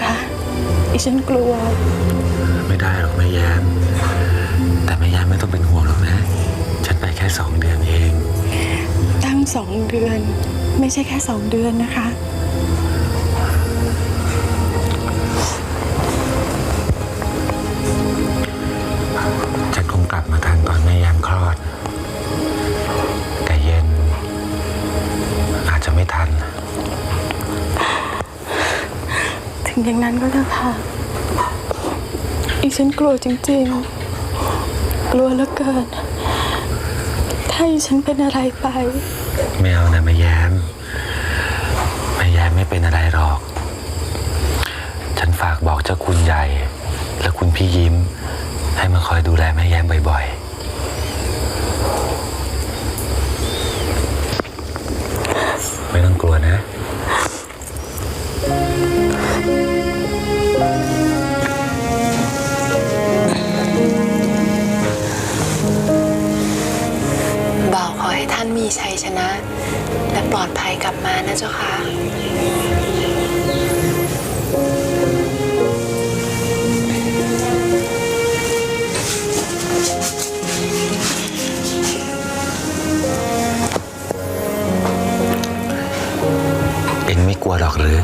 นะคะ อีฉันกลัว ไม่ได้หรอกแม่แย้ม แต่แม่แย้มไม่ต้องเป็นห่วงหรอกนะ ฉันไปแค่สองเดือนเอง ตั้งสองเดือน ไม่ใช่แค่สองเดือนนะคะ อย่างนั้นก็เถอะค่ะ อีฉันกลัวจริงๆ กลัวเหลือเกิน ถ้าอีฉันเป็นอะไรไป ไม่เอานะแม่แย้มแม่แย้มไม่เป็นอะไรหรอก ฉันฝากบอกเจ้าคุณใหญ่ และคุณพี่ยิ้ม ให้มาคอยดูแลแม่แย้มบ่อยๆ ไม่ต้องกลัวนะ ให้ท่านมีชัยชนะ และปลอดภัยกลับมานะเจ้าค่ะ เอ็งไม่กลัวหรอกหรือ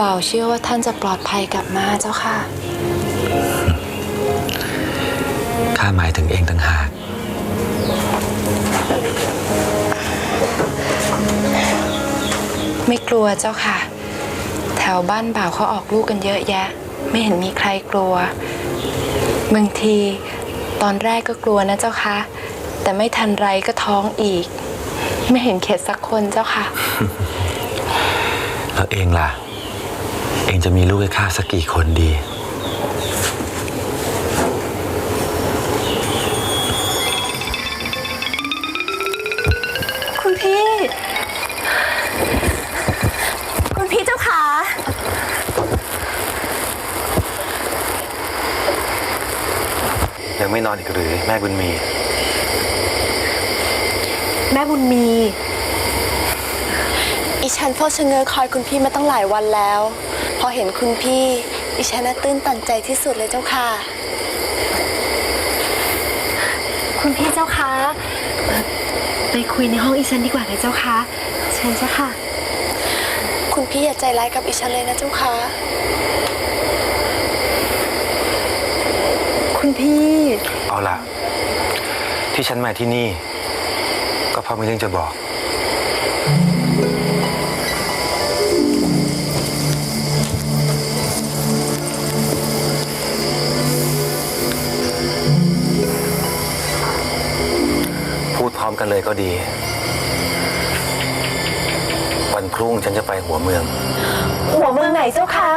บ่าวเชื่อว่าท่านจะปลอดภัยกลับมาเจ้าค่ะ ข้าหมายถึงเองต่างหาก ไม่กลัวเจ้าค่ะ แถวบ้านบ่าวเขาออกลูกกันเยอะแยะ ไม่เห็นมีใครกลัวบางทีตอนแรกก็กลัวนะเจ้าค่ะ แต่ไม่ทันไรก็ท้องอีก ไม่เห็นเข็ดสักคนเจ้าค่ะ แล้วเองล่ะ เองจะมีลูกให้ข้าสักกี่คนดี ยังไม่นอนอีกหรือแม่บุญมี แม่บุญมี อีฉันเฝ้าชะเง้อคอยคุณพี่มาตั้งหลายวันแล้ว พอเห็นคุณพี่อีฉันน่ะตื้นตันใจที่สุดเลยเจ้าค่ะ คุณพี่เจ้าคะเอ่อไปคุยในห้องอีฉันดีกว่านะเจ้าคะเชิญเจ้าค่ะ คุณพี่อย่าใจร้ายกับอีฉันเลยนะเจ้าค่ะ คุณพี่ เอาล่ะ ที่ฉันมาที่นี่ ก็เพราะมีเรื่องจะบอก พูดพร้อมกันเลยก็ดี วันพรุ่งฉันจะไปหัวเมือง หัวเมืองไหนเจ้าคะ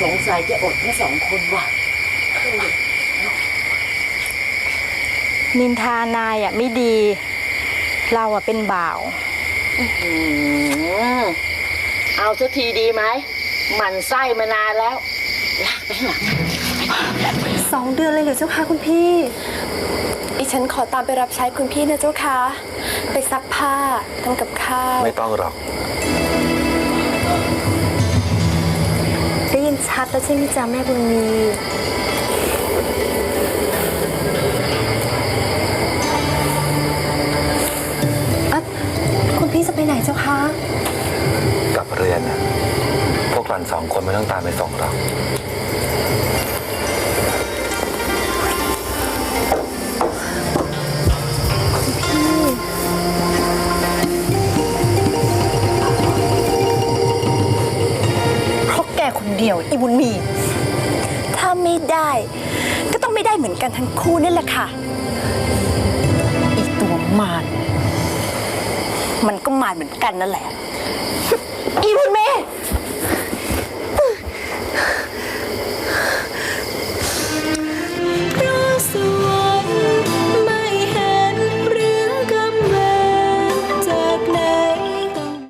สงสัยจะอดแค่สองคนว่ะ นินทานายอะไม่ดี เราอะเป็นบ่าวอืมเอาสักทีดีไหมหมันไส้มานานแล้วลากไปข้างหลังสองเดือนเลยเหรอเจ้าคะคุณพี่อีฉันขอตามไปรับใช้คุณพี่นะเจ้าค่ะ ไปซักผ้าทำกับข้าว ไม่ต้องหรอก ได้ยินชัดแล้วใช่ไหมจ๊ะแม่บุญมี กลับเรือนน่ะพวกหล่อนสองคนไม่ต้องตามไปส่งหรอก เพราะแกคนเดียวอีบุญมี ถ้าไม่ได้ ก็ต้องไม่ได้เหมือนกันทั้งคู่นั่นแหละค่ะ มานเหมือนกันนั่นแหละ อีบุญมี